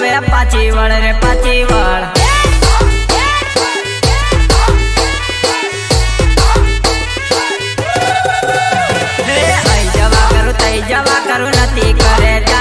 વેળા પાછી વળ રે પાછી વળ જવા કરું નથી કરે.